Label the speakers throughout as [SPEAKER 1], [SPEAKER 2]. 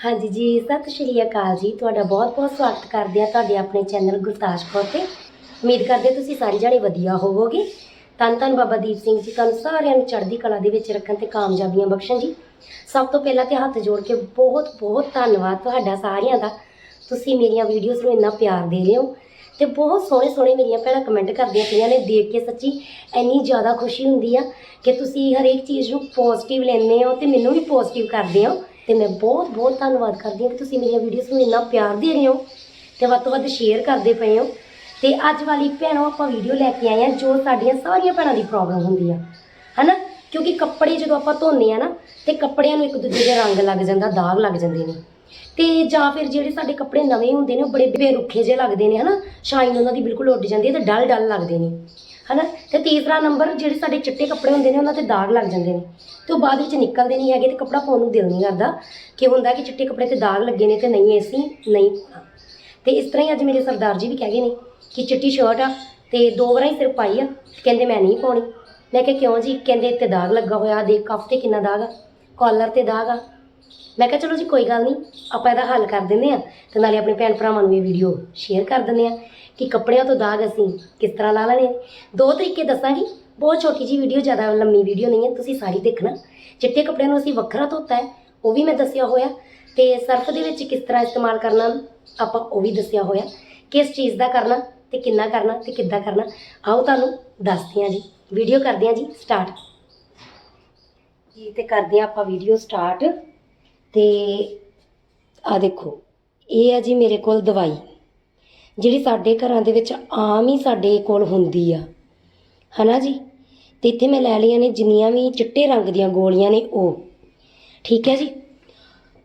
[SPEAKER 1] ਹਾਂਜੀ ਜੀ, ਸਤਿ ਸ਼੍ਰੀ ਅਕਾਲ ਜੀ। ਤੁਹਾਡਾ ਬਹੁਤ-ਬਹੁਤ ਸਵਾਗਤ ਕਰਦੇ ਆ ਤੁਹਾਡੇ ਆਪਣੇ ਚੈਨਲ ਗੁਰਤਾਜ ਕੌਰ ਤੇ। ਉਮੀਦ ਕਰਦੇ ਤੁਸੀਂ ਸਾਰੇ ਜਣੇ ਵਧੀਆ ਹੋਵੋਗੇ। ਧੰਨ ਧੰਨ ਬਾਬਾ ਦੀਪ ਸਿੰਘ ਜੀ, ਤੁਹਾਨੂੰ ਸਾਰਿਆਂ ਨੂੰ ਚੜ੍ਹਦੀ ਕਲਾ ਦੇ ਵਿੱਚ ਰੱਖਣ ਤੇ ਕਾਮਯਾਬੀਆਂ ਬਖਸ਼ਣ ਜੀ। ਸਭ ਤੋਂ ਪਹਿਲਾਂ ਤੇ ਹੱਥ ਜੋੜ ਕੇ ਬਹੁਤ-ਬਹੁਤ ਧੰਨਵਾਦ ਤੁਹਾਡਾ ਸਾਰਿਆਂ ਦਾ। ਤੁਸੀਂ ਮੇਰੀਆਂ ਵੀਡੀਓਜ਼ ਨੂੰ ਇੰਨਾ ਪਿਆਰ ਦੇ ਰਹੇ ਹੋ ਤੇ ਬਹੁਤ ਸੋਹਣੇ ਸੋਹਣੇ ਮੇਰੀਆਂ ਭੈਣਾਂ ਕਮੈਂਟ ਕਰਦੀਆਂ ਪਈਆਂ ਨੇ, ਦੇਖ ਕੇ ਸੱਚੀ ਇੰਨੀ ਜ਼ਿਆਦਾ ਖੁਸ਼ੀ ਹੁੰਦੀ ਆ ਕਿ ਤੁਸੀਂ ਹਰੇਕ ਚੀਜ਼ ਨੂੰ ਪੋਜ਼ਿਟਿਵ ਲੈਂਦੇ ਹੋ ਤੇ ਮੈਨੂੰ ਵੀ ਪੋਜ਼ਿਟਿਵ ਕਰਦੇ ਹੋ। ਤੇ ਮੈਂ ਬਹੁਤ ਬਹੁਤ ਧੰਨਵਾਦ ਕਰਦੀ ਹਾਂ ਕਿ ਤੁਸੀਂ ਮੇਰੀਆਂ ਵੀਡੀਓਜ਼ ਨੂੰ ਇੰਨਾ ਪਿਆਰ ਦੇ ਰਹੇ ਹੋ ਤੇ ਵੱਧ ਤੋਂ ਵੱਧ ਸ਼ੇਅਰ ਕਰਦੇ ਪਏ ਹੋ। ਤੇ ਅੱਜ ਵਾਲੀ ਭੈਣੋ ਆਪਾਂ ਵੀਡੀਓ ਲੈ ਕੇ ਆਏ ਆ ਜੋ ਸਾਡੀਆਂ ਸਾਰੀਆਂ ਭੈਣਾਂ ਦੀ ਪ੍ਰੋਬਲਮ ਹੁੰਦੀ ਆ, ਹਨਾ? ਕਿਉਂਕਿ ਕੱਪੜੇ ਜਦੋਂ ਆਪਾਂ ਧੋਨੇ ਆ ਨਾ, ਤੇ ਕੱਪੜਿਆਂ ਨੂੰ ਇੱਕ ਦੂਜੇ ਦੇ ਰੰਗ ਲੱਗ ਜਾਂਦਾ, ਦਾਗ ਲੱਗ ਜਾਂਦੇ ਨੇ। ਤੇ ਜਾਂ ਫਿਰ ਜਿਹੜੇ ਸਾਡੇ ਕੱਪੜੇ ਨਵੇਂ ਹੁੰਦੇ ਨੇ, ਉਹ ਬੜੇ ਬੇਰੁੱਖੇ ਜਿਹੇ ਲੱਗਦੇ ਨੇ, ਹਨਾ? ਸ਼ਾਈਨ ਉਹਨਾਂ ਦੀ ਬਿਲਕੁਲ ਉੱਡ ਜਾਂਦੀ ਹੈ ਤੇ ਡਲ ਡਲ ਲੱਗਦੇ ਨੇ। ਹਨਾ? ਤੇ ਤੀਸਰਾ ਨੰਬਰ ਜਿਹੜੇ ਸਾਡੇ ਚਿੱਟੇ ਕੱਪੜੇ ਹੁੰਦੇ ਨੇ, ਉਹਨਾਂ ਤੇ ਦਾਗ ਲੱਗ ਜਾਂਦੇ ਨੇ। ਤੇ ਉਹ ਬਾਅਦ ਵਿੱਚ ਨਿਕਲਦੇ ਨਹੀਂ ਹੈਗੇ ਤੇ ਕੱਪੜਾ ਪਾਉਣ ਨੂੰ ਦਿਲ ਨਹੀਂ ਕਰਦਾ। ਕਿ ਹੁੰਦਾ ਕਿ ਚਿੱਟੇ ਕੱਪੜੇ ਤੇ ਦਾਗ ਲੱਗੇ ਨੇ ਤੇ ਨਹੀਂ, ਅਸੀਂ ਨਹੀਂ ਪਾਉਣਾ। ਤੇ ਇਸ ਤਰ੍ਹਾਂ ਹੀ ਅੱਜ ਮੇਰੇ ਸਰਦਾਰ ਜੀ ਵੀ ਕਹਿ ਗਏ ਨੇ ਕਿ ਚਿੱਟੀ ਸ਼ਰਟ ਆ ਤੇ ਦੋ ਵਾਰਾਂ ਹੀ ਸਿਰ ਪਾਈ ਆ। ਕਹਿੰਦੇ ਮੈਂ ਨਹੀਂ ਪਾਉਣੀ। ਮੈਂ ਕਿਹਾ, ਕਿਉਂ ਜੀ? ਕਹਿੰਦੇ ਇੱਥੇ ਦਾਗ ਲੱਗਾ ਹੋਇਆ ਦੇਖ ਕੱਫ ਤੇ ਕਿੰਨਾ ਦਾਗ ਆ। ਕਾਲਰ ਤੇ ਦਾਗ ਆ। ਮੈਂ ਕਿਹਾ, ਚਲੋ ਜੀ, ਕੋਈ ਗੱਲ ਨਹੀਂ। ਆਪਾਂ ਇਹਦਾ ਹੱਲ ਕਰ ਦਿੰਦੇ ਆ ਤੇ ਨਾਲੇ ਆਪਣੇ ਭੈਣ ਭਰਾਵਾਂ ਨੂੰ ਇਹ ਵੀਡੀਓ ਸ਼ੇਅਰ ਕਰ ਦਿੰਦੇ ਆ ਕਿ ਕੱਪੜਿਆਂ ਤੋਂ ਦਾਗ ਅਸੀਂ ਕਿਸ ਤਰ੍ਹਾਂ ਲਾ ਲੈਣੇ ਦੋ ਤਰੀਕੇ ਦੱਸਾਂਗੀ। ਬਹੁਤ ਛੋਟੀ ਜੀ ਵੀਡੀਓ ਜ਼ਿਆਦਾ ਲੰਮੀ ਵੀਡੀਓ ਨਹੀਂ ਹੈ, ਤੁਸੀਂ ਸਾਰੀ ਦੇਖਣਾ। ਚਿੱਟੇ ਕੱਪੜਿਆਂ ਨੂੰ ਅਸੀਂ ਵੱਖਰਾ ਧੋਤਾ ਹੈ, ਉਹ ਵੀ ਮੈਂ ਦੱਸਿਆ ਹੋਇਆ। ਤੇ ਸਰਫ ਦੇ ਵਿੱਚ ਕਿਸ ਤਰ੍ਹਾਂ ਇਸਤੇਮਾਲ ਕਰਨਾ, ਆਪਾਂ ਉਹ ਵੀ ਦੱਸਿਆ ਹੋਇਆ। ਕਿਸ ਚੀਜ਼ ਦਾ ਕਰਨਾ ਤੇ ਕਿੰਨਾ ਕਰਨਾ ਤੇ ਕਿੱਦਾਂ ਕਰਨਾ, ਆਓ ਤੁਹਾਨੂੰ ਦੱਸਦੇ ਹਾਂ ਜੀ। ਵੀਡੀਓ ਕਰਦੇ ਹਾਂ ਜੀ ਸਟਾਰਟ ਜੀ, ਤੇ ਕਰਦੇ ਹਾਂ ਆਪਾਂ ਵੀਡੀਓ ਸਟਾਰਟ ਤੇ ਆ ਦੇਖੋ, ਇਹ ਹੈ ਜੀ ਮੇਰੇ ਕੋਲ ਦਵਾਈ। ਜਿਹੜੀ ਸਾਡੇ ਘਰਾਂ ਦੇ ਵਿੱਚ ਆਮ ਹੀ ਸਾਡੇ ਕੋਲ ਹੁੰਦੀ ਆ। ਹਨਾ ਜੀ? ਤੇ ਇੱਥੇ ਮੈਂ ਲੈ ਲਈਆਂ ਨੇ ਜਿੰਨੀਆਂ ਵੀ ਚਿੱਟੇ ਰੰਗ ਦੀਆਂ ਗੋਲੀਆਂ ਨੇ ਉਹ। ਠੀਕ ਹੈ ਜੀ?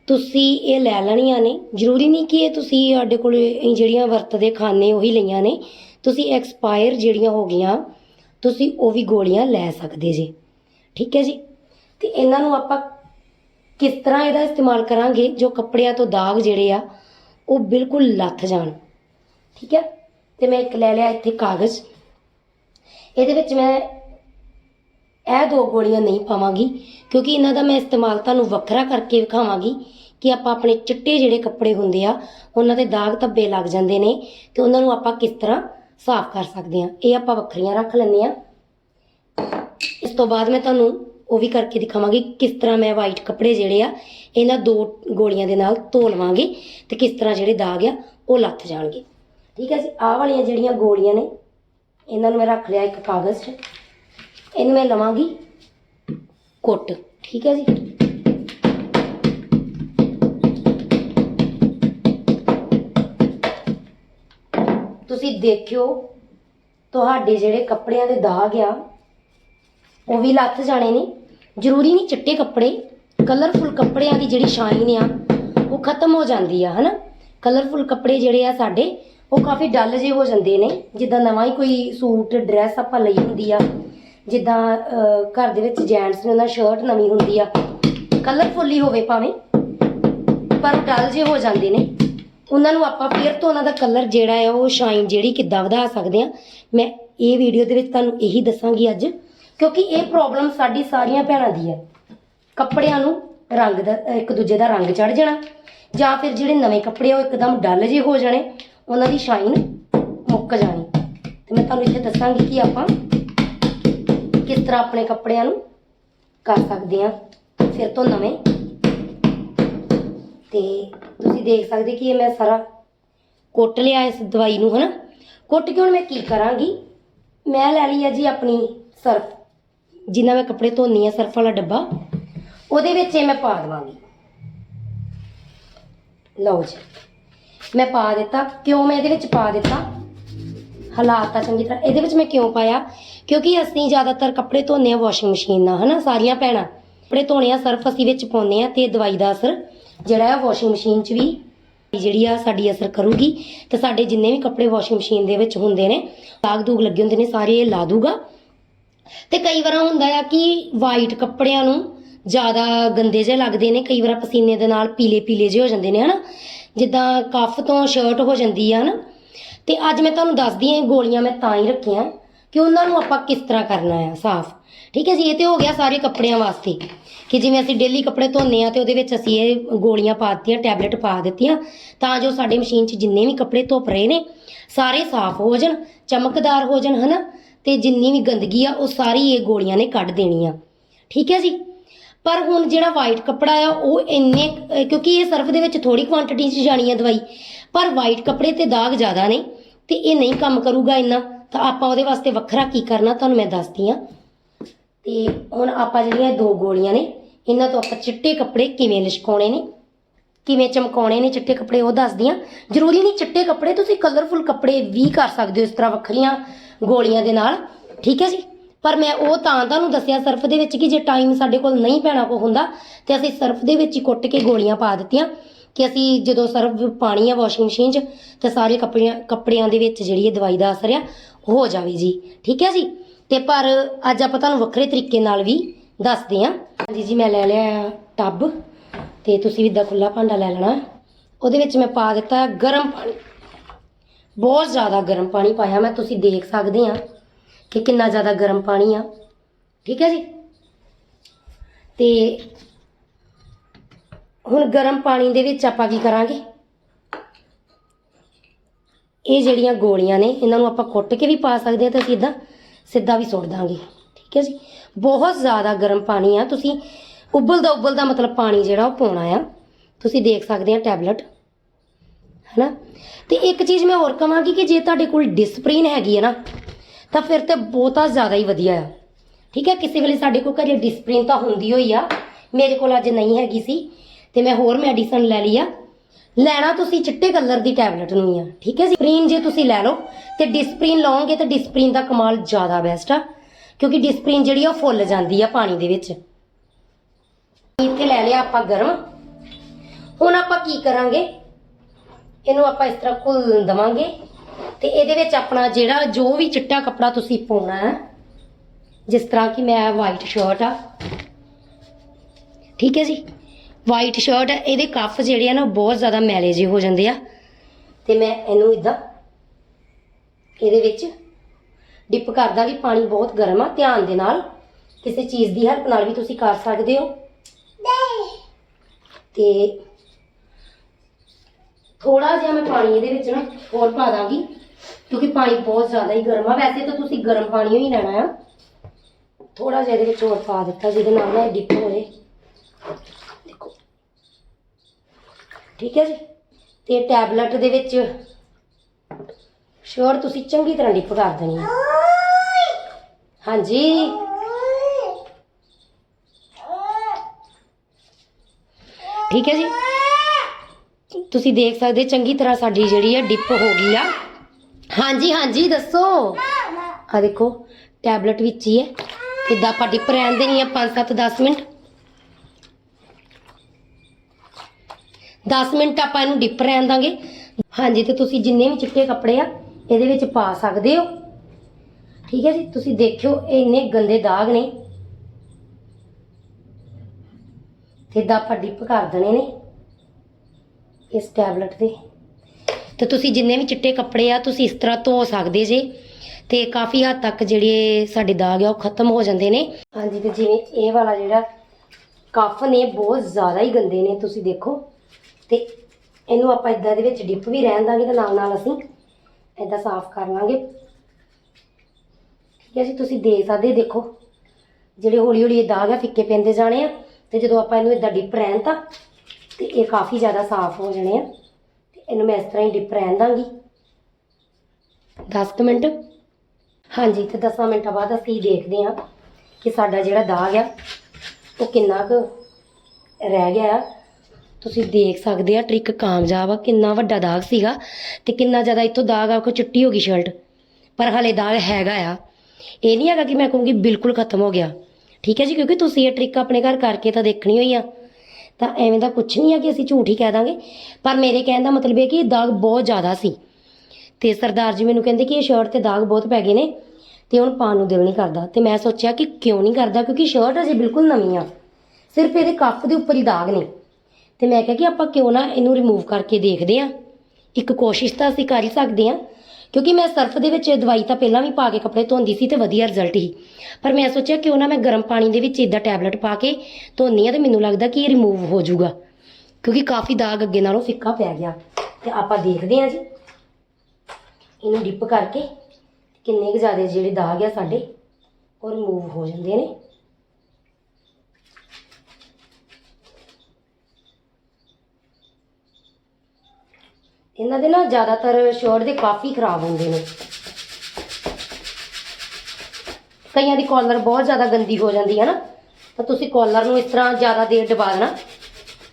[SPEAKER 1] ਤੁਸੀਂ ਇਹ ਲੈ ਲੈਣੀਆਂ ਨੇ। ਜ਼ਰੂਰੀ ਨਹੀਂ ਕਿ ਇਹ ਤੁਸੀਂ ਸਾਡੇ ਕੋਲ ਜਿਹੜੀਆਂ ਵਰਤਦੇ ਖਾਣੇ ਉਹੀ ਲਈਆਂ ਨੇ। ਤੁਸੀਂ ਐਕਸਪਾਇਰ ਜਿਹੜੀਆਂ ਹੋ ਗਈਆਂ, ਤੁਸੀਂ ਉਹ ਵੀ ਗੋਲੀਆਂ ਲੈ ਸਕਦੇ ਜੀ। ਠੀਕ ਹੈ ਜੀ? ਤੇ ਇਹਨਾਂ ਨੂੰ ਆਪਾਂ ਕਿਸ ਤਰ੍ਹਾਂ ਇਹਦਾ ਇਸਤੇਮਾਲ ਕਰਾਂਗੇ? ਜੋ ਕੱਪੜਿਆਂ ਤੋਂ ਦਾਗ ਜਿਹੜੇ ਆ, ਉਹ ਬਿਲਕੁਲ ਲੱਥ ਜਾਣ। ਠੀਕ ਹੈ? ਤੇ ਮੈਂ ਇੱਕ ਲੈ ਲਿਆ ਇੱਥੇ ਕਾਗਜ਼। ਇਹਦੇ ਵਿੱਚ ਮੈਂ ਇਹ ਦੋ ਗੋਲੀਆਂ ਨਹੀਂ ਪਾਵਾਂਗੀ, ਕਿਉਂਕਿ ਇਹਨਾਂ ਦਾ ਮੈਂ ਇਸਤੇਮਾਲ ਤੁਹਾਨੂੰ ਵੱਖਰਾ ਕਰਕੇ ਵਿਖਾਵਾਂਗੀ ਕਿ ਆਪਾਂ ਆਪਣੇ ਚਿੱਟੇ ਜਿਹੜੇ ਕੱਪੜੇ ਹੁੰਦੇ ਆ, ਉਹਨਾਂ ਤੇ ਦਾਗ ਧੱਬੇ ਲੱਗ ਜਾਂਦੇ ਨੇ ਤੇ ਉਹਨਾਂ ਨੂੰ ਆਪਾਂ ਕਿਸ ਤਰ੍ਹਾਂ ਸਾਫ਼ ਕਰ ਸਕਦੇ ਹਾਂ। ਇਹ ਆਪਾਂ ਵੱਖਰੀਆਂ ਰੱਖ ਲੈਂਦੇ ਆ ਇਸ ਤੋਂ ਬਾਅਦ ਮੈਂ ਤੁਹਾਨੂੰ ਉਹ ਵੀ ਕਰਕੇ ਦਿਖਾਵਾਂਗੀ ਕਿਸ ਤਰ੍ਹਾਂ ਮੈਂ ਵਾਈਟ ਕੱਪੜੇ ਜਿਹੜੇ ਆ, ਇਹਨਾਂ ਦੋ ਗੋਲੀਆਂ ਦੇ ਨਾਲ ਧੋ ਲਵਾਂਗੇ ਤੇ ਕਿਸ ਤਰ੍ਹਾਂ ਜਿਹੜੇ ਦਾਗ ਆ, ਉਹ ਲੱਥ ਜਾਣਗੇ। ਠੀਕ ਹੈ ਜੀ? ਆਹ ਵਾਲੀਆਂ ਜਿਹੜੀਆਂ ਗੋਲੀਆਂ ਨੇ, ਇਹਨਾਂ ਨੂੰ ਮੈਂ ਰੱਖ ਲਿਆ ਇੱਕ ਕਾਗਜ਼ 'ਚ। ਇਹਨੂੰ ਮੈਂ ਲਵਾਂਗੀ ਕੁੱਟ, ਠੀਕ ਹੈ ਜੀ? ਤੁਸੀਂ ਦੇਖਿਓ, ਤੁਹਾਡੇ ਜਿਹੜੇ ਕੱਪੜਿਆਂ ਦੇ ਦਾਗ ਆ, ਉਹ ਵੀ ਲੱਥ ਜਾਣੇ ਨੇ। ਜ਼ਰੂਰੀ ਨਹੀਂ ਚਿੱਟੇ ਕੱਪੜੇ ਕਲਰਫੁਲ ਕੱਪੜਿਆਂ ਦੀ ਜਿਹੜੀ ਸ਼ਾਈਨ ਆ, ਉਹ ਖਤਮ ਹੋ ਜਾਂਦੀ ਆ, ਹਨਾ? ਕਲਰਫੁਲ ਕੱਪੜੇ ਜਿਹੜੇ ਆ ਸਾਡੇ ਉਹ ਕਾਫੀ ਡੱਲ ਜੇ ਹੋ ਜਾਂਦੇ ਨੇ, ਜਿੱਦਾਂ ਨਵਾਂ ਹੀ ਕੋਈ ਸੂਟ ਡਰੈਸ ਆਪਾਂ ਲਈ ਹੁੰਦੀ ਆ। ਜਿੱਦਾਂ ਘਰ ਦੇ ਵਿੱਚ ਜੈਂਟਸ ਨੇ ਉਹਨਾਂ ਸ਼ਰਟ ਨਵੀਂ ਹੁੰਦੀ ਆ। ਕਲਰਫੁੱਲ ਹੀ ਹੋਵੇ ਭਾਵੇਂ, ਪਰ ਡਲ ਜੇ ਹੋ ਜਾਂਦੇ ਨੇ। ਉਹਨਾਂ ਨੂੰ ਆਪਾਂ ਫਿਰ ਤੋਂ ਉਹਨਾਂ ਦਾ ਕਲਰ ਜਿਹੜਾ ਆ, ਉਹ ਸ਼ਾਈਨ ਜਿਹੜੀ ਕਿੱਦਾਂ ਵਧਾ ਸਕਦੇ ਆ। ਮੈਂ ਇਹ ਵੀਡੀਓ ਦੇ ਵਿੱਚ ਤੁਹਾਨੂੰ ਇਹੀ ਦੱਸਾਂਗੀ ਅੱਜ, ਕਿਉਂਕਿ ਇਹ ਪ੍ਰੋਬਲਮ ਸਾਡੀ ਸਾਰੀਆਂ ਭੈਣਾਂ ਦੀ ਹੈ ਕੱਪੜਿਆਂ ਨੂੰ ਰੰਗ ਦਾ, ਇੱਕ ਦੂਜੇ ਦਾ ਰੰਗ ਚੜ ਜਾਣਾ, ਜਾਂ ਫਿਰ ਜਿਹੜੇ ਨਵੇਂ ਕੱਪੜੇ ਆ, ਉਹ ਇੱਕਦਮ ਡੱਲ ਜੇ ਹੋ ਜਾਣੇ। ਉਹਨਾਂ ਦੀ ਸ਼ਾਈਨ ਮੁੱਕ ਜਾਣੀ। ਤੇ ਮੈਂ ਤੁਹਾਨੂੰ ਇੱਥੇ ਦੱਸਾਂਗੀ ਕਿ ਆਪਾਂ ਕਿਸ ਤਰ੍ਹਾਂ ਆਪਣੇ ਕੱਪੜਿਆਂ ਨੂੰ ਕਰ ਸਕਦੇ ਆ ਫਿਰ ਤੋਂ ਨਵੇਂ। ਤੇ ਤੁਸੀਂ ਦੇਖ ਸਕਦੇ ਕਿ ਇਹ ਮੈਂ ਸਾਰਾ ਕੁੱਟ ਲਿਆ ਇਸ ਦਵਾਈ ਨੂੰ, ਹਨਾ? ਕੁੱਟ ਕੇ ਹੁਣ ਮੈਂ ਕੀ ਕਰਾਂਗੀ? ਮੈਂ ਲੈ ਲਈ ਆ ਜੀ ਆਪਣੀ ਸਰਫ, ਜਿੰਨਾ ਮੈਂ ਕੱਪੜੇ ਧੋਨੀ ਆ, ਸਰਫ ਵਾਲਾ ਡੱਬਾ। ਉਹਦੇ ਵਿੱਚ ਇਹ ਮੈਂ ਪਾ ਦੇਵਾਂਗੀ। ਲਓ ਜੀ। ਮੈਂ ਪਾ ਦਿੱਤਾ। ਕਿਉਂ ਮੈਂ ਇਹਦੇ ਵਿੱਚ ਪਾ ਦਿੱਤਾ? ਹਲਾਤਾ ਚੰਗੀ ਤਰ੍ਹਾਂ ਇਹਦੇ ਵਿੱਚ ਮੈਂ ਕਿਉਂ ਪਾਇਆ? ਕਿਉਂਕਿ ਅਸੀਂ ਜ਼ਿਆਦਾਤਰ ਕੱਪੜੇ ਧੋਨੇ ਆ ਵਾਸ਼ਿੰਗ ਮਸ਼ੀਨ ਨਾਲ, ਹਨਾ? ਸਾਰੀਆਂ ਭੈਣਾਂ। ਕੱਪੜੇ ਧੋਣੇ ਆ ਸਰਫ ਅਸੀਂ ਵਿੱਚ ਪਾਉਂਦੇ ਆ ਤੇ ਦਵਾਈ ਦਾ ਅਸਰ ਜਿਹੜਾ ਆ ਵਾਸ਼ਿੰਗ ਮਸ਼ੀਨ 'ਚ ਵੀ ਜਿਹੜੀ ਆ ਸਾਡੀ ਅਸਰ ਕਰੂਗੀ। ਤੇ ਸਾਡੇ ਜਿੰਨੇ ਵੀ ਕੱਪੜੇ ਵਾਸ਼ਿੰਗ ਮਸ਼ੀਨ ਦੇ ਵਿੱਚ ਹੁੰਦੇ ਨੇ ਦਾਗ ਦੂਗ ਲੱਗੇ ਹੁੰਦੇ ਨੇ, ਸਾਰੇ ਇਹ ਲਾ ਦੂਗਾ। ਤੇ ਕਈ ਵਾਰ ਹੁੰਦਾ ਆ ਕਿ ਵਾਈਟ ਕੱਪੜਿਆਂ ਨੂੰ ਜ਼ਿਆਦਾ ਗੰਦੇ ਜਿਹੇ ਲੱਗਦੇ ਨੇ, ਕਈ ਵਾਰ ਪਸੀਨੇ ਦੇ ਨਾਲ ਪੀਲੇ ਪੀਲੇ ਜਿਹੇ ਹੋ ਜਾਂਦੇ ਨੇ, ਹਨਾ? ਜਿੱਦਾਂ ਕਫ ਤੋਂ ਸ਼ਰਟ ਹੋ ਜਾਂਦੀ ਆ ਨਾ, ਤੇ ਅੱਜ ਮੈਂ ਤੁਹਾਨੂੰ ਦੱਸਦੀ ਹਾਂ ਇਹ ਗੋਲੀਆਂ ਮੈਂ ਤਾਂ ਹੀ ਰੱਖੀਆਂ ਕਿ ਉਹਨਾਂ ਨੂੰ ਆਪਾਂ ਕਿਸ ਤਰ੍ਹਾਂ ਕਰਨਾ ਆ, ਸਾਫ਼। ਠੀਕ ਹੈ ਜੀ, ਇਹ ਤੇ ਹੋ ਗਿਆ ਸਾਰੇ ਕੱਪੜਿਆਂ ਵਾਸਤੇ। ਕਿ ਜਿਵੇਂ ਅਸੀਂ ਡੇਲੀ ਕੱਪੜੇ ਧੋਨੇ ਆ ਤੇ ਉਹਦੇ ਵਿੱਚ ਅਸੀਂ ਇਹ ਗੋਲੀਆਂ ਪਾ ਦਿੱਤੀਆਂ, ਟੈਬਲੇਟ ਪਾ ਦਿੱਤੀਆਂ, ਤਾਂ ਜੋ ਸਾਡੇ ਮਸ਼ੀਨ 'ਚ ਜਿੰਨੇ ਵੀ ਕੱਪੜੇ ਧੁੱਪ ਰਹੇ ਨੇ, ਸਾਰੇ ਸਾਫ਼ ਹੋ ਜਾਣ, ਚਮਕਦਾਰ ਹੋ ਜਾਣ, ਹਨਾ? ਤੇ ਜਿੰਨੀ ਵੀ ਗੰਦਗੀ ਆ, ਉਹ ਸਾਰੀ ਇਹ ਗੋਲੀਆਂ ਨੇ ਕੱਢ ਦੇਣੀ ਆ। ਠੀਕ ਹੈ ਜੀ? ਪਰ ਹੁਣ ਜਿਹੜਾ ਵਾਈਟ ਕੱਪੜਾ ਆ, ਉਹ ਇੰਨੇ, ਕਿਉਂਕਿ ਇਹ ਸਰਫ ਦੇ ਵਿੱਚ ਥੋੜੀ ਕੁਆਂਟੀਟੀ 'ਚ ਜਾਣੀ ਆ ਦਵਾਈ, ਪਰ ਵਾਈਟ ਕੱਪੜੇ ਤੇ ਦਾਗ ਜ਼ਿਆਦਾ ਨੇ ਤੇ ਇਹ ਨਹੀਂ ਕੰਮ ਕਰੂਗਾ ਇੰਨਾ। ਤਾਂ ਆਪਾਂ ਉਹਦੇ ਵਾਸਤੇ ਵੱਖਰਾ ਕੀ ਕਰਨਾ, ਤੁਹਾਨੂੰ ਮੈਂ ਦੱਸਦੀ ਆ ਤੇ ਹੁਣ ਆਪਾਂ ਜਿਹੜੀਆਂ ਦੋ ਗੋਲੀਆਂ ਨੇ, ਇਹਨਾਂ ਤੋਂ ਆਪਾਂ ਚਿੱਟੇ ਕੱਪੜੇ ਕਿਵੇਂ ਲਿਸ਼ਕਾਉਣੇ ਨੇ, ਕਿਵੇਂ ਚਮਕਾਉਣੇ ਨੇ ਚਿੱਟੇ ਕੱਪੜੇ, ਉਹ ਦੱਸਦੀ ਆ ਜ਼ਰੂਰੀ ਨਹੀਂ ਚਿੱਟੇ ਕੱਪੜੇ, ਤੁਸੀਂ ਕਲਰਫੁਲ ਕੱਪੜੇ ਵੀ ਕਰ ਸਕਦੇ ਹੋ ਇਸ ਤਰ੍ਹਾਂ ਵੱਖਰੀਆਂ ਗੋਲੀਆਂ ਦੇ ਨਾਲ। ਠੀਕ ਹੈ ਜੀ? ਪਰ ਮੈਂ ਉਹ ਤਾਂ ਤੁਹਾਨੂੰ ਦੱਸਿਆ ਸਰਫ ਦੇ ਵਿੱਚ ਕਿ ਜੇ ਟਾਈਮ ਸਾਡੇ ਕੋਲ ਨਹੀਂ ਪੈਣਾ ਕੋ ਹੁੰਦਾ, ਤੇ ਅਸੀਂ ਸਰਫ ਦੇ ਵਿੱਚ ਹੀ ਕੁੱਟ ਕੇ ਗੋਲੀਆਂ ਪਾ ਦਿੱਤੀਆਂ, ਕਿ ਅਸੀਂ ਜਦੋਂ ਸਰਫ ਪਾਣੀ ਆ ਵਾਸ਼ਿੰਗ ਮਸ਼ੀਨ 'ਚ, ਤੇ ਸਾਰੇ ਕੱਪੜਿਆਂ ਕੱਪੜਿਆਂ ਦੇ ਵਿੱਚ ਜਿਹੜੀ ਇਹ ਦਵਾਈ ਦਾ ਅਸਰ ਆ ਹੋ ਜਾਵੇ ਜੀ। ਠੀਕ ਹੈ ਜੀ? ਤੇ ਪਰ ਅੱਜ ਆਪਾਂ ਤੁਹਾਨੂੰ ਵੱਖਰੇ ਤਰੀਕੇ ਨਾਲ ਵੀ ਦੱਸਦੇ ਹਾਂ। ਹਾਂਜੀ ਜੀ, ਮੈਂ ਲੈ ਲਿਆ ਟੱਬ, ਤੇ ਤੁਸੀਂ ਵੀ ਇਦਾਂ ਖੁੱਲਾ ਭਾਂਡਾ ਲੈ ਲੈਣਾ। ਉਹਦੇ ਵਿੱਚ ਮੈਂ ਪਾ ਦਿੱਤਾ ਗਰਮ ਪਾਣੀ। ਬਹੁਤ ਜ਼ਿਆਦਾ ਗਰਮ ਪਾਣੀ ਪਾਇਆ ਮੈਂ, ਤੁਸੀਂ ਦੇਖ ਸਕਦੇ ਆ ਕਿ ਕਿੰਨਾ ਜ਼ਿਆਦਾ ਗਰਮ ਪਾਣੀ ਆ। ਠੀਕ ਹੈ ਜੀ? ਤੇ ਹੁਣ ਗਰਮ ਪਾਣੀ ਦੇ ਵਿੱਚ ਆਪਾਂ ਕੀ ਕਰਾਂਗੇ? ਇਹ ਜਿਹੜੀਆਂ ਗੋਲੀਆਂ ਨੇ, ਇਹਨਾਂ ਨੂੰ ਆਪਾਂ ਕੁੱਟ ਕੇ ਵੀ ਪਾ ਸਕਦੇ ਹਾਂ ਤੇ ਸਿੱਧਾ ਸਿੱਧਾ ਵੀ ਸੁੱਟ ਦਾਂਗੇ। ਠੀਕ ਹੈ ਜੀ? ਬਹੁਤ ਜ਼ਿਆਦਾ ਗਰਮ ਪਾਣੀ ਆ। ਤੁਸੀਂ ਉਬਲਦਾ ਉਬਲਦਾ ਮਤਲਬ ਪਾਣੀ ਜਿਹੜਾ ਉਹ ਪਾਉਣਾ ਆ। ਤੁਸੀਂ ਦੇਖ ਸਕਦੇ ਆ ਟੈਬਲੇਟ। ਹੈਨਾ? ਤੇ ਇੱਕ ਚੀਜ਼ ਮੈਂ ਹੋਰ ਕਹਾਂਗੀ ਕਿ ਜੇ ਤੁਹਾਡੇ ਕੋਲ ਡਿਸਪ੍ਰਿਨ ਹੈਗੀ ਹੈ ਨਾ ਤਾਂ ਫਿਰ ਤੇ ਬਹੁਤਾ ਜ਼ਿਆਦਾ ਹੀ ਵਧੀਆ ਆ। ਠੀਕ ਹੈ, ਕਿਸੇ ਵੇਲੇ ਸਾਡੇ ਕੋਲ ਘਰੇ ਡਿਸਪ੍ਰਿਨ ਤਾਂ ਹੁੰਦੀ ਹੋਈ ਆ। ਮੇਰੇ ਕੋਲ ਅੱਜ ਨਹੀਂ ਹੈਗੀ ਸੀ, ਤੇ ਮੈਂ ਹੋਰ ਮੈਡੀਸਨ ਲੈ ਲਈ ਆ। ਲੈਣਾ ਤੁਸੀਂ ਚਿੱਟੇ ਕਲਰ ਦੀ ਟੈਬਲੇਟ ਨੂੰ ਹੀ ਆ। ਠੀਕ ਹੈ ਜੀ? ਡਿਸਪ੍ਰਿਨ ਜੇ ਤੁਸੀਂ ਲੈ ਲਓ, ਤੇ ਡਿਸਪ੍ਰਿਨ ਲਓਗੇ ਤਾਂ ਡਿਸਪ੍ਰਿਨ ਦਾ ਕਮਾਲ ਜ਼ਿਆਦਾ ਬੈਸਟ ਆ। ਕਿਉਂਕਿ ਡਿਸਪ੍ਰਿਨ ਜਿਹੜੀ ਆ ਉਹ ਫੁੱਲ ਜਾਂਦੀ ਆ ਪਾਣੀ ਦੇ ਵਿੱਚ। ਇੱਥੇ ਲੈ ਲਿਆ ਆਪਾਂ ਗਰਮ। ਹੁਣ ਆਪਾਂ ਕੀ ਕਰਾਂਗੇ? ਇਹਨੂੰ ਆਪਾਂ ਇਸ ਤਰ੍ਹਾਂ ਘੁਲ ਦਵਾਂਗੇ। ਤੇ ਇਹਦੇ ਵਿੱਚ ਆਪਣਾ ਜਿਹੜਾ ਜੋ ਵੀ ਚਿੱਟਾ ਕੱਪੜਾ ਤੁਸੀਂ ਪਾਉਣਾ ਹੈ ਜਿਸ ਤਰ੍ਹਾਂ ਕਿ ਮੈਂ ਵਾਈਟ ਸ਼ਰਟ ਆ। ਠੀਕ ਹੈ ਜੀ? ਵਾਈਟ ਸ਼ਰਟ ਹੈ ਇਹਦੇ ਕੱਫ ਜਿਹੜੇ ਆ ਨਾ ਬਹੁਤ ਜ਼ਿਆਦਾ ਮੈਲੇ ਜਿਹੇ ਹੋ ਜਾਂਦੇ ਆ। ਤੇ ਮੈਂ ਇਹਨੂੰ ਇਦਾਂ ਇਹਦੇ ਵਿੱਚ ਡਿਪ ਕਰ ਦਾਂਗੀ ਪਾਣੀ ਬਹੁਤ ਗਰਮ ਆ ਧਿਆਨ ਦੇ ਨਾਲ। ਕਿਸੇ ਚੀਜ਼ ਦੀ ਹੈਲਪ ਨਾਲ ਵੀ ਤੁਸੀਂ ਕਰ ਸਕਦੇ ਹੋ। ਤੇ ਥੋੜਾ ਜਿਹਾ ਮੈਂ ਪਾਣੀ ਇਹਦੇ ਵਿੱਚ ਨਾ ਹੋਰ ਪਾ ਦਾਂਗੀ, ਕਿਉਂਕਿ ਪਾਣੀ ਬਹੁਤ ਜ਼ਿਆਦਾ ਹੀ ਗਰਮ ਆ। ਵੈਸੇ ਤਾਂ ਤੁਸੀਂ ਗਰਮ ਪਾਣੀ ਹੀ ਲੈਣਾ ਆ। ਥੋੜਾ ਜਿਹਾ ਇਹਦੇ ਵਿੱਚ ਹੋਰ ਪਾ ਦਿੱਤਾ, ਜਿਹਦੇ ਨਾਲ ਨਾ ਡਿਪ ਹੋ ਜਾਏ ਦੇਖੋ। ਠੀਕ ਹੈ ਜੀ? ਤੇ ਟੈਬਲੇਟ ਦੇ ਵਿੱਚ ਸ਼ੋਰ ਤੁਸੀਂ ਚੰਗੀ ਤਰ੍ਹਾਂ ਡਿਪ ਕਰ ਦੇਣੀ ਹੈ ਹਾਂਜੀ। ਠੀਕ ਹੈ ਜੀ? ਤੁਸੀਂ ਦੇਖ ਸਕਦੇ ਚੰਗੀ ਤਰ੍ਹਾਂ ਸਾਡੀ ਜਿਹੜੀ ਹੈ ਡਿਪ ਹੋ ਗਈ ਆ। ਹਾਂਜੀ ਹਾਂਜੀ, ਦੱਸੋ। ਆ ਦੇਖੋ ਟੈਬਲੇਟ ਵਿੱਚ ਹੀ ਹੈ। ਇਦਾਂ ਆਪਾਂ ਡਿਪ ਰਹਿਣ ਦੇਣੀ ਆ? 5 7 10 ਮਿੰਟ। 10 ਮਿੰਟ ਆਪਾਂ ਇਹਨੂੰ ਡਿਪ ਰਹਿਣ ਦਾਂਗੇ। ਹਾਂਜੀ, ਤੇ ਤੁਸੀਂ ਜਿੰਨੇ ਵੀ ਚਿੱਟੇ ਕੱਪੜੇ ਆ, ਇਹਦੇ ਵਿੱਚ ਪਾ ਸਕਦੇ ਹੋ। ਠੀਕ ਹੈ ਜੀ? ਤੁਸੀਂ ਦੇਖਿਓ, ਇਹ ਇੰਨੇ ਗੰਦੇ ਦਾਗ ਨੇ। ਤੇ ਇਦਾਂ ਆਪਾਂ ਡਿਪ ਕਰ ਦੇਣੇ ਨੇ। ਇਸ ਟੈਬਲੇਟ ਦੇ। ਤੇ ਤੁਸੀਂ ਜਿੰਨੇ ਵੀ ਚਿੱਟੇ ਕੱਪੜੇ ਆ, ਤੁਸੀਂ ਇਸ ਤਰ੍ਹਾਂ ਧੋ ਸਕਦੇ ਜੇ। ਤੇ ਕਾਫੀ ਹੱਦ ਤੱਕ ਜਿਹੜੇ ਸਾਡੇ ਦਾਗ ਆ, ਉਹ ਖਤਮ ਹੋ ਜਾਂਦੇ ਨੇ। ਹਾਂਜੀ ਤੇ ਜਿਵੇਂ ਇਹ ਵਾਲਾ ਜਿਹੜਾ ਕਫ ਨੇ, ਬਹੁਤ ਜ਼ਿਆਦਾ ਹੀ ਗੰਦੇ ਨੇ, ਤੁਸੀਂ ਦੇਖੋ। ਤੇ ਇਹਨੂੰ ਆਪਾਂ ਇਦਾਂ ਦੇ ਵਿੱਚ ਡਿਪ ਵੀ ਰਹਿਣ ਦਾਂਗੇ ਤੇ ਨਾਲ ਨਾਲ ਅਸੀਂ ਇਦਾਂ ਸਾਫ਼ ਕਰ ਲਾਂਗੇ। ਠੀਕ ਹੈ ਜੀ, ਤੁਸੀਂ ਦੇ ਸਕਦੇ, ਦੇਖੋ। ਜਿਹੜੇ ਹੌਲੀ ਹੌਲੀ ਇਹ ਦਾਗ ਆ, ਫਿੱਕੇ ਪੈਂਦੇ ਜਾਣੇ ਆ। ਤੇ ਜਦੋਂ ਆਪਾਂ ਇਹਨੂੰ ਇਦਾਂ ਡਿਪ ਰਹਿਣ ਤਾਂ ਤੇ ਇਹ ਕਾਫੀ ਜ਼ਿਆਦਾ ਸਾਫ਼ ਹੋ ਜਾਣੇ ਆ। ਤੇ ਇਹਨੂੰ ਮੈਂ ਇਸ ਤਰ੍ਹਾਂ ਹੀ ਡਿਪ ਰਹਿਣ ਦਾਂਗੀ। 10 ਕੁ ਮਿੰਟ। ਹਾਂਜੀ, ਤੇ 10 ਮਿੰਟਾਂ ਬਾਅਦ ਅਸੀਂ ਦੇਖਦੇ ਹਾਂ ਕਿ ਸਾਡਾ ਜਿਹੜਾ ਦਾਗ ਆ, ਉਹ ਕਿੰਨਾ ਕੁ ਰਹਿ ਗਿਆ ਆ। ਤੁਸੀਂ ਦੇਖ ਸਕਦੇ ਆ ਟ੍ਰਿਕ ਕਾਮਯਾਬ ਆ, ਕਿੰਨਾ ਵੱਡਾ ਦਾਗ ਸੀਗਾ ਤੇ ਕਿੰਨਾ ਜ਼ਿਆਦਾ ਇੱਥੋਂ ਦਾਗ ਆ, ਕੋ ਚਿੱਟੀ ਹੋ ਗਈ ਸ਼ਰਟ ਪਰ ਹਲੇ ਦਾਗ ਹੈਗਾ ਆ। ਇਹ ਨਹੀਂ ਹੈਗਾ ਕਿ ਮੈਂ ਕਹੂੰਗੀ ਬਿਲਕੁਲ ਖਤਮ ਹੋ ਗਿਆ। ਠੀਕ ਹੈ ਜੀ, ਕਿਉਂਕਿ ਤੁਸੀਂ ਇਹ ਟ੍ਰਿਕ ਆਪਣੇ ਘਰ ਕਰਕੇ ਤਾਂ ਦੇਖਣੀ ਹੋਈ ਆ। ਤਾਂ ਐਵੇਂ ਦਾ ਕੁਝ ਨਹੀਂ ਆ ਕਿ ਅਸੀਂ ਝੂਠ ਹੀ ਕਹਿ ਦਾਂਗੇ। ਪਰ ਮੇਰੇ ਕਹਿਣ ਦਾ ਮਤਲਬ ਇਹ ਕਿ ਦਾਗ ਬਹੁਤ ਜ਼ਿਆਦਾ ਸੀ। ਤੇ ਸਰਦਾਰ ਜੀ ਮੈਨੂੰ ਕਹਿੰਦੇ ਕਿ ਇਹ ਸ਼ਰਟ ਤੇ ਦਾਗ ਬਹੁਤ ਪੈ ਗਏ ਨੇ ਤੇ ਹੁਣ ਪਾਉਣ ਨੂੰ ਦਿਲ ਨਹੀਂ ਕਰਦਾ। ਤੇ ਮੈਂ ਸੋਚਿਆ ਕਿ ਕਿਉਂ ਨਹੀਂ ਕਰਦਾ ਕਿਉਂਕਿ ਸ਼ਰਟ ਅਜੇ ਬਿਲਕੁਲ ਨਵੀਂ ਆ। ਸਿਰਫ ਇਹਦੇ ਕੱਫ ਦੇ ਉੱਪਰ ਹੀ ਦਾਗ ਨੇ। ਤੇ ਮੈਂ ਕਿਹਾ ਕਿ ਆਪਾਂ ਕਿਉਂ ਨਾ ਇਹਨੂੰ ਰਿਮੂਵ ਕਰਕੇ ਦੇਖਦੇ ਆ ਇੱਕ ਕੋਸ਼ਿਸ਼ ਤਾਂ ਅਸੀਂ ਕਰ ਹੀ ਸਕਦੇ ਆ ਕਿਉਂਕਿ ਮੈਂ ਸਰਫ ਦੇ ਵਿੱਚ ਦਵਾਈ ਤਾਂ ਪਹਿਲਾਂ ਵੀ ਪਾ ਕੇ ਕੱਪੜੇ ਧੋਂਦੀ ਸੀ ਤੇ ਵਧੀਆ ਰਿਜ਼ਲਟ ਸੀ। ਪਰ ਮੈਂ ਸੋਚਿਆ ਕਿਉਂ ਨਾ ਮੈਂ ਗਰਮ ਪਾਣੀ ਦੇ ਵਿੱਚ ਇਦਾਂ ਟੈਬਲੇਟ ਪਾ ਕੇ ਧੋਨੀ ਆ ਤੇ ਮੈਨੂੰ ਲੱਗਦਾ ਕਿ ਇਹ ਰਿਮੂਵ ਹੋ ਜਾਊਗਾ। ਕਿਉਂਕਿ ਕਾਫੀ ਦਾਗ ਅੱਗੇ ਨਾਲੋਂ ਫਿੱਕਾ ਪੈ ਗਿਆ। ਤੇ ਆਪਾਂ ਦੇਖਦੇ ਹਾਂ ਜੀ। ਇਹਨੂੰ ਡਿਪ ਕਰਕੇ ਕਿੰਨੇ ਕੁ ਜ਼ਿਆਦਾ ਜਿਹੜੇ ਦਾਗ ਆ ਸਾਡੇ ਉਹ ਰਿਮੂਵ ਹੋ ਜਾਂਦੇ ਨੇ। ਇਹਨਾਂ ਦੇ ਨਾ ਜ਼ਿਆਦਾਤਰ ਸ਼ਰਟ ਦੇ ਕਾਫੀ ਖਰਾਬ ਹੁੰਦੇ ਨੇ। ਕਈਆਂ ਦੀ ਕਾਲਰ ਬਹੁਤ ਜ਼ਿਆਦਾ ਗੰਦੀ ਹੋ ਜਾਂਦੀ ਹੈ ਨਾ, ਤਾਂ ਤੁਸੀਂ ਕਾਲਰ ਨੂੰ ਇਸ ਤਰ੍ਹਾਂ ਜ਼ਿਆਦਾ ਦੇਰ ਡਬਾ ਦੇਣਾ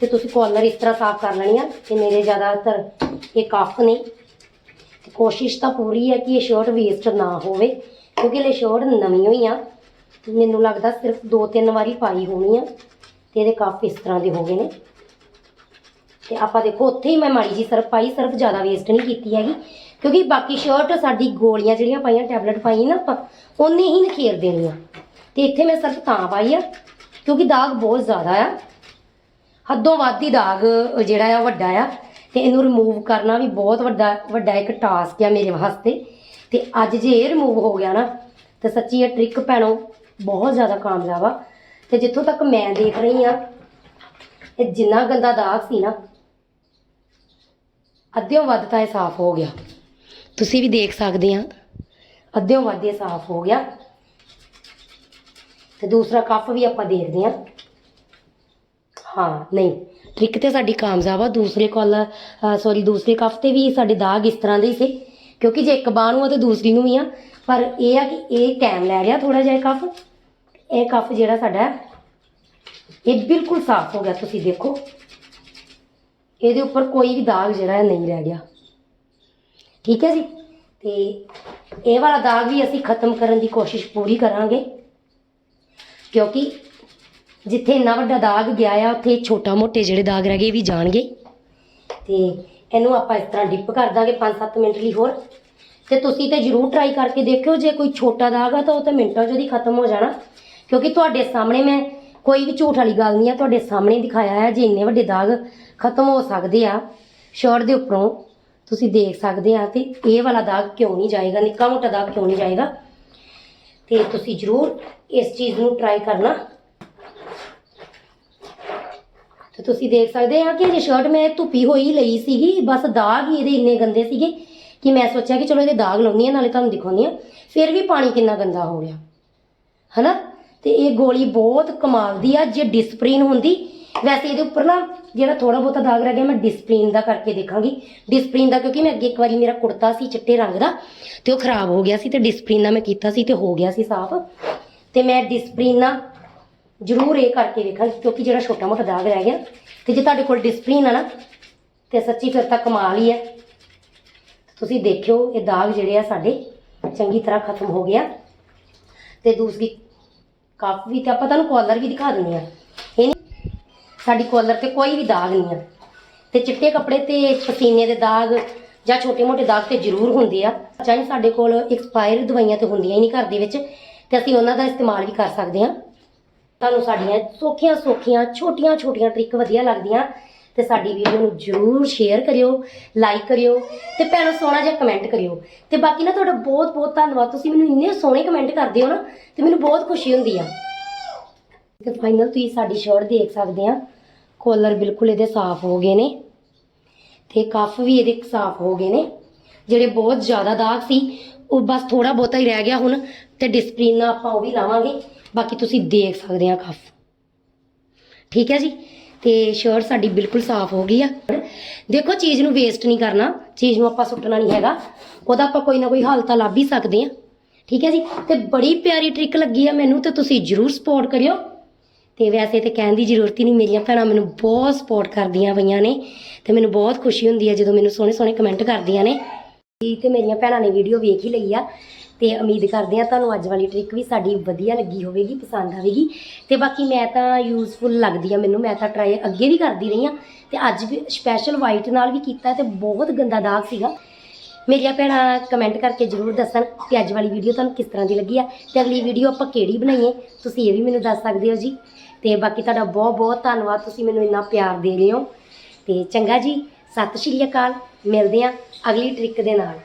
[SPEAKER 1] ਤੇ ਤੁਸੀਂ ਕਾਲਰ ਇਸ ਤਰ੍ਹਾਂ ਸਾਫ਼ ਕਰ ਲੈਣੀ ਆ ਤੇ ਮੇਰੇ ਜ਼ਿਆਦਾਤਰ ਇਹ ਕੱਫ ਨੇ ਕੋਸ਼ਿਸ਼ ਤਾਂ ਪੂਰੀ ਹੈ ਕਿ ਇਹ ਸ਼ਰਟ ਵੇਸਟ ਨਾ ਹੋਵੇ, ਕਿਉਂਕਿ ਇਹ ਸ਼ਰਟ ਨਵੀਂ ਹੋਈ ਆ। ਮੈਨੂੰ ਲੱਗਦਾ ਸਿਰਫ ਦੋ ਤਿੰਨ ਵਾਰੀ ਪਾਈ ਹੋਣੀ ਆ ਤੇ ਇਹਦੇ ਕੱਫ ਇਸ ਤਰ੍ਹਾਂ ਦੇ ਹੋ ਗਏ ਨੇ। ਤੇ ਆਪਾਂ ਦੇਖੋ, ਉੱਥੇ ਹੀ ਮੈਂ ਮਾੜੀ ਜੀ ਸਰਫ ਪਾਈ, ਸਰਫ ਜ਼ਿਆਦਾ ਵੇਸਟ ਨਹੀਂ ਕੀਤੀ ਹੈਗੀ। ਕਿਉਂਕਿ ਬਾਕੀ ਸ਼ਰਟ ਸਾਡੀ ਗੋਲੀਆਂ ਜਿਹੜੀਆਂ ਪਾਈਆਂ ਟੈਬਲੇਟ ਪਾਈ ਨਾ ਆਪਾਂ, ਉਹਨੇ ਹੀ ਨਖੇਰ ਦੇਣੀਆਂ। ਤੇ ਇੱਥੇ ਮੈਂ ਸਰਫ ਤਾਂ ਪਾਈ ਆ, ਕਿਉਂਕਿ ਦਾਗ ਬਹੁਤ ਜ਼ਿਆਦਾ ਆ। ਹੱਦੋਂ ਵੱਧ ਹੀ ਦਾਗ ਜਿਹੜਾ ਆ, ਵੱਡਾ ਆ। ਤੇ ਇਹਨੂੰ ਰਿਮੂਵ ਕਰਨਾ ਵੀ ਬਹੁਤ ਵੱਡਾ ਵੱਡਾ ਇੱਕ ਟਾਸਕ ਆ ਮੇਰੇ ਵਾਸਤੇ। ਤੇ ਅੱਜ ਜੇ ਇਹ ਰਿਮੂਵ ਹੋ ਗਿਆ ਨਾ, ਤੇ ਸੱਚੀ ਇਹ ਟ੍ਰਿਕ ਭੈਣੋ, ਬਹੁਤ ਜ਼ਿਆਦਾ ਕਾਮਯਾਬ ਆ। ਤੇ ਜਿੱਥੋਂ ਤੱਕ ਮੈਂ ਦੇਖ ਰਹੀ ਆ, ਇਹ ਜਿੰਨਾ ਗੰਦਾ ਦਾਗ ਸੀ ਨਾ ਅੱਧਿਓਂ ਵੱਧ ਤਾਂ ਇਹ ਸਾਫ਼ ਹੋ ਗਿਆ। ਤੁਸੀਂ ਵੀ ਦੇਖ ਸਕਦੇ ਆ। ਅੱਧਿਓਂ ਵੱਧ ਇਹ ਸਾਫ਼ ਹੋ ਗਿਆ। ਤੇ ਦੂਸਰਾ ਕੱਪ ਵੀ ਆਪਾਂ ਦੇਖਦੇ ਆ। ਹਾਂ, ਨਹੀਂ। ਟ੍ਰਿਕ ਤੇ ਸਾਡੀ ਕਾਮਯਾਬ ਆ। ਦੂਸਰੇ ਕੋਲ ਸੌਰੀ ਦੂਸਰੇ ਕੱਪ ਤੇ ਵੀ ਸਾਡੇ ਦਾਗ ਇਸ ਤਰ੍ਹਾਂ ਦੇ ਹੀ ਸੀ। ਕਿਉਂਕਿ ਜੇ ਇੱਕ ਬਾਹ ਨੂੰ ਆ ਤੇ ਦੂਸਰੀ ਨੂੰ ਵੀ ਆ। ਪਰ ਇਹ ਆ ਕਿ ਇਹ ਟਾਈਮ ਲੈ ਰਿਹਾ ਥੋੜਾ ਜਿਹਾ ਇਹ ਕੱਪ ਇਹ ਕੱਪ ਜਿਹੜਾ ਸਾਡਾ, ਇਹ ਬਿਲਕੁਲ ਸਾਫ਼ ਹੋ ਗਿਆ। ਤੁਸੀਂ ਦੇਖੋ। ਇਹਦੇ ਉੱਪਰ ਕੋਈ ਵੀ ਦਾਗ ਜਿਹੜਾ ਹੈ ਨਹੀਂ ਰਹਿ ਗਿਆ। ਠੀਕ ਹੈ ਜੀ? ਤੇ ਇਹ ਵਾਲਾ ਦਾਗ ਵੀ ਅਸੀਂ ਖਤਮ ਕਰਨ ਦੀ ਕੋਸ਼ਿਸ਼ ਪੂਰੀ ਕਰਾਂਗੇ। ਕਿਉਂਕਿ ਜਿੱਥੇ ਇੰਨਾ ਵੱਡਾ ਦਾਗ ਗਿਆ ਆ, ਉੱਥੇ ਛੋਟਾ ਮੋਟੇ ਜਿਹੜੇ ਦਾਗ ਰਹਿ ਗਏ ਵੀ ਜਾਣਗੇ। ਤੇ ਇਹਨੂੰ ਆਪਾਂ ਇਸ ਤਰ੍ਹਾਂ ਡਿਪ ਕਰ ਦਾਂਗੇ 5-7 ਮਿੰਟ ਲਈ ਹੋਰ। ਤੇ ਤੁਸੀਂ ਤੇ ਜਰੂਰ ਟਰਾਈ ਕਰਕੇ ਦੇਖਿਓ, ਜੇ ਕੋਈ ਛੋਟਾ ਦਾਗ ਆ ਤਾਂ ਉਹ ਤਾਂ ਮਿੰਟਾਂ 'ਚ ਉਹਦੀ ਖਤਮ ਹੋ ਜਾਣਾ। ਕਿਉਂਕਿ ਤੁਹਾਡੇ ਸਾਹਮਣੇ ਮੈਂ ਕੋਈ ਵੀ ਝੂਠ ਵਾਲੀ ਗੱਲ ਨਹੀਂ ਆ, ਤੁਹਾਡੇ ਸਾਹਮਣੇ ਦਿਖਾਇਆ ਹੈ, ਜੇ ਇੰਨੇ ਵੱਡੇ ਦਾਗ ਖਤਮ ਹੋ ਸਕਦੇ ਆ ਸ਼ਰਟ ਦੇ ਉੱਪਰੋਂ ਤੁਸੀਂ ਦੇਖ ਸਕਦੇ ਆ ਤੇ ਇਹ ਵਾਲਾ ਦਾਗ ਕਿਉਂ ਨਹੀਂ ਜਾਏਗਾ, ਨਿੱਕਾ ਮੋਟਾ ਦਾਗ ਕਿਉਂ ਨਹੀਂ ਜਾਏਗਾ? ਤੇ ਤੁਸੀਂ ਜਰੂਰ ਇਸ ਚੀਜ਼ ਨੂੰ ਟਰਾਈ ਕਰਨਾ। ਤੇ ਤੁਸੀਂ ਦੇਖ ਸਕਦੇ ਆ ਕਿ ਇਹ ਸ਼ਰਟ ਮੈਂ ਧੁੱਪੀ ਹੋਈ ਲਈ ਸੀਗੀ, ਬਸ ਦਾਗ ਹੀ ਇਹਦੇ ਇੰਨੇ ਗੰਦੇ ਸੀਗੇ ਕਿ ਮੈਂ ਸੋਚਿਆ ਕਿ ਚਲੋ ਇਹਦੇ ਦਾਗ ਲਾਉਣੀ ਆ, ਨਾਲੇ ਤੁਹਾਨੂੰ ਦਿਖਾਉਂਦੀ ਆ, ਫਿਰ ਵੀ ਪਾਣੀ ਕਿੰਨਾ ਗੰਦਾ ਹੋ ਗਿਆ। ਹਨਾ? ਤੇ ਇਹ ਗੋਲੀ ਬਹੁਤ ਕਮਾਲ ਦੀ ਆ, ਜੇ ਡਿਸਪ੍ਰਿਨ ਹੁੰਦੀ। ਵੈਸੇ ਇਹਦੇ ਉੱਪਰ ਨਾ ਜਿਹੜਾ ਥੋੜਾ ਬਹੁਤਾ ਦਾਗ ਰਹਿ ਗਿਆ, ਮੈਂ ਡਿਸਪ੍ਰਿਨ ਦਾ ਕਰਕੇ ਦੇਖਾਂਗੀ। ਡਿਸਪ੍ਰਿਨ ਦਾ ਕਿਉਂਕਿ ਮੈਂ ਅੱਗੇ ਇੱਕ ਵਾਰੀ ਮੇਰਾ ਕੁੜਤਾ ਸੀ ਚਿੱਟੇ ਰੰਗ ਦਾ, ਤੇ ਉਹ ਖਰਾਬ ਹੋ ਗਿਆ ਸੀ ਤੇ ਡਿਸਪ੍ਰਿਨ ਨਾਲ ਮੈਂ ਕੀਤਾ ਸੀ ਤੇ ਹੋ ਗਿਆ ਸੀ ਸਾਫ਼। ਤੇ ਮੈਂ ਡਿਸਪ੍ਰਿਨ ਨਾਲ ਜ਼ਰੂਰ ਇਹ ਕਰਕੇ ਵੇਖਾਂਗੀ, ਕਿਉਂਕਿ ਜਿਹੜਾ ਛੋਟਾ ਮੋਟਾ ਦਾਗ ਰਹਿ ਗਿਆ। ਤੇ ਜੇ ਤੁਹਾਡੇ ਕੋਲ ਡਿਸਪ੍ਰਿਨ ਆ ਨਾ, ਤੇ ਸੱਚੀ ਫਿਰ ਤਾਂ ਕਮਾਲ ਹੀ ਹੈ ਤੁਸੀਂ ਦੇਖਿਓ, ਇਹ ਦਾਗ ਜਿਹੜੇ ਆ ਸਾਡੇ ਚੰਗੀ ਤਰ੍ਹਾਂ ਖਤਮ ਹੋ ਗਿਆ। ਤੇ ਦੂਸਰੀ ਕੱਪ ਵੀ ਤੇ ਆਪਾਂ ਤੁਹਾਨੂੰ ਕਾਲਰ ਵੀ ਦਿਖਾ ਦਿੰਦੇ ਆ ਇਹ ਨਹੀਂ ਸਾਡੀ ਕਾਲਰ ਤੇ ਕੋਈ ਵੀ ਦਾਗ ਨਹੀਂ ਆ। ਤੇ ਚਿੱਟੇ ਕੱਪੜੇ ਤੇ ਪਸੀਨੇ ਦੇ ਦਾਗ ਜਾਂ ਛੋਟੇ-ਮੋਟੇ ਦਾਗ ਤੇ ਜ਼ਰੂਰ ਹੁੰਦੇ ਆ। ਚਾਹੇ ਸਾਡੇ ਕੋਲ ਐਕਸਪਾਇਰ ਦਵਾਈਆਂ ਤੇ ਹੁੰਦੀਆਂ ਹੀ ਨਹੀਂ ਘਰ ਦੇ ਵਿੱਚ ਤੇ ਅਸੀਂ ਉਹਨਾਂ ਦਾ ਇਸਤੇਮਾਲ ਵੀ ਕਰ ਸਕਦੇ ਹਾਂ। ਤੁਹਾਨੂੰ ਸਾਡੀਆਂ ਸੌਖੀਆਂ ਸੌਖੀਆਂ ਛੋਟੀਆਂ ਛੋਟੀਆਂ ਟ੍ਰਿਕ ਵਧੀਆ ਲੱਗਦੀਆਂ। ਤੇ ਸਾਡੀ ਵੀਡੀਓ ਨੂੰ ਜਰੂਰ ਸ਼ੇਅਰ ਕਰਿਓ ਲਾਈਕ ਕਰਿਓ ਤੇ ਭੈਣੋ ਸੋਹਣਾ ਜਿਹਾ ਕਮੈਂਟ ਕਰਿਓ। ਤੇ ਬਾਕੀ ਨਾ ਤੁਹਾਡਾ ਬਹੁਤ ਬਹੁਤ ਧੰਨਵਾਦ। ਤੁਸੀਂ ਮੈਨੂੰ ਇੰਨੇ ਸੋਹਣੇ ਕਮੈਂਟ ਕਰਦੇ ਹੋ ਨਾ ਤੇ ਮੈਨੂੰ ਬਹੁਤ ਖੁਸ਼ੀ ਹੁੰਦੀ ਆ। ਤੇ ਫਾਈਨਲ ਤੁਸੀਂ ਸਾਡੀ ਸ਼ਰਟ ਦੇਖ ਸਕਦੇ ਆ। ਕੋਲਰ ਬਿਲਕੁਲ ਇਹਦੇ ਸਾਫ਼ ਹੋ ਗਏ ਨੇ ਤੇ ਕਫ ਵੀ ਇਹਦੇ ਸਾਫ਼ ਹੋ ਗਏ ਨੇ। ਜਿਹੜੇ ਬਹੁਤ ਜ਼ਿਆਦਾ ਦਾਗ ਸੀ, ਉਹ ਬਸ ਥੋੜਾ ਬਹੁਤਾ ਹੀ ਰਹਿ ਗਿਆ ਹੁਣ ਤੇ ਡਿਸਪਲਿਨ ਨਾਲ ਆਪਾਂ ਉਹ ਵੀ ਲਾਵਾਂਗੇ। ਬਾਕੀ ਤੁਸੀਂ ਦੇਖ ਸਕਦੇ ਆ ਕਫ ਠੀਕ ਹੈ ਜੀ? ਤੇ ਸ਼ਰਟ ਸਾਡੀ ਬਿਲਕੁਲ ਸਾਫ਼ ਹੋ ਗਈ ਆ। ਦੇਖੋ, ਚੀਜ਼ ਨੂੰ ਵੇਸਟ ਨਹੀਂ ਕਰਨਾ। ਚੀਜ਼ ਨੂੰ ਆਪਾਂ ਸੁੱਟਣਾ ਨਹੀਂ ਹੈਗਾ। ਉਹਦਾ ਆਪਾਂ ਕੋਈ ਨਾ ਕੋਈ ਹੱਲ ਤਾਂ ਲੱਭ ਹੀ ਸਕਦੇ ਆ। ਠੀਕ ਹੈ ਜੀ? ਤੇ ਬੜੀ ਪਿਆਰੀ ਟ੍ਰਿਕ ਲੱਗੀ ਆ ਮੈਨੂੰ, ਤੇ ਤੁਸੀਂ ਜਰੂਰ ਸਪੋਰਟ ਕਰਿਓ। ਤੇ ਵੈਸੇ ਤੇ ਕਹਿਣ ਦੀ ਜ਼ਰੂਰਤ ਹੀ ਨਹੀਂ, ਮੇਰੀਆਂ ਭੈਣਾਂ ਮੈਨੂੰ ਬਹੁਤ ਸਪੋਰਟ ਕਰਦੀਆਂ ਪਈਆਂ ਨੇ। ਤੇ ਮੈਨੂੰ ਬਹੁਤ ਖੁਸ਼ੀ ਹੁੰਦੀ ਹੈ ਜਦੋਂ ਮੈਨੂੰ ਸੋਹਣੇ ਸੋਹਣੇ ਕਮੈਂਟ ਕਰਦੀਆਂ ਨੇ। ਜੀ, ਤੇ ਮੇਰੀਆਂ ਭੈਣਾਂ ਨੇ ਵੀਡੀਓ ਵੇਖ ਹੀ ਲਈ ਆ। ਤੇ ਉਮੀਦ ਕਰਦੇ ਆ ਤੁਹਾਨੂੰ ਅੱਜ ਵਾਲੀ ਟ੍ਰਿਕ ਵੀ ਸਾਡੀ ਵਧੀਆ ਲੱਗੀ ਹੋਵੇਗੀ, ਪਸੰਦ ਆਵੇਗੀ। ਤੇ ਬਾਕੀ ਮੈਂ ਤਾਂ ਯੂਜ਼ਫੁਲ ਲੱਗਦੀ ਆ ਮੈਨੂੰ, ਮੈਂ ਤਾਂ ਟਰਾਈ ਅੱਗੇ ਵੀ ਕਰਦੀ ਰਹੀ ਆ ਤੇ ਅੱਜ ਵੀ ਸਪੈਸ਼ਲ ਵਾਈਟ ਨਾਲ ਵੀ ਕੀਤਾ ਤੇ ਬਹੁਤ ਗੰਦਾ ਦਾਗ ਸੀਗਾ। ਮੇਰੀਆਂ ਭੈਣਾਂ ਕਮੈਂਟ ਕਰਕੇ ਜਰੂਰ ਦੱਸਣ ਕਿ ਅੱਜ ਵਾਲੀ ਵੀਡੀਓ ਤੁਹਾਨੂੰ ਕਿਸ ਤਰ੍ਹਾਂ ਦੀ ਲੱਗੀ ਆ। ਤੇ ਅਗਲੀ ਵੀਡੀਓ ਆਪਾਂ ਕਿਹੜੀ ਬਣਾਈਏ, ਤੁਸੀਂ ਇਹ ਵੀ ਮੈਨੂੰ ਦੱਸ ਸਕਦੇ ਹੋ ਜੀ। ਤੇ ਬਾਕੀ ਤੁਹਾਡਾ ਬਹੁਤ ਬਹੁਤ ਧੰਨਵਾਦ, ਤੁਸੀਂ ਮੈਨੂੰ ਇੰਨਾ ਪਿਆਰ ਦੇ ਰਹੇ ਹੋ। ਤੇ ਚੰਗਾ ਜੀ, ਸਤਿ ਸ਼੍ਰੀ ਅਕਾਲ, ਮਿਲਦੇ ਹਾਂ ਅਗਲੀ ਟ੍ਰਿਕ ਦੇ ਨਾਲ।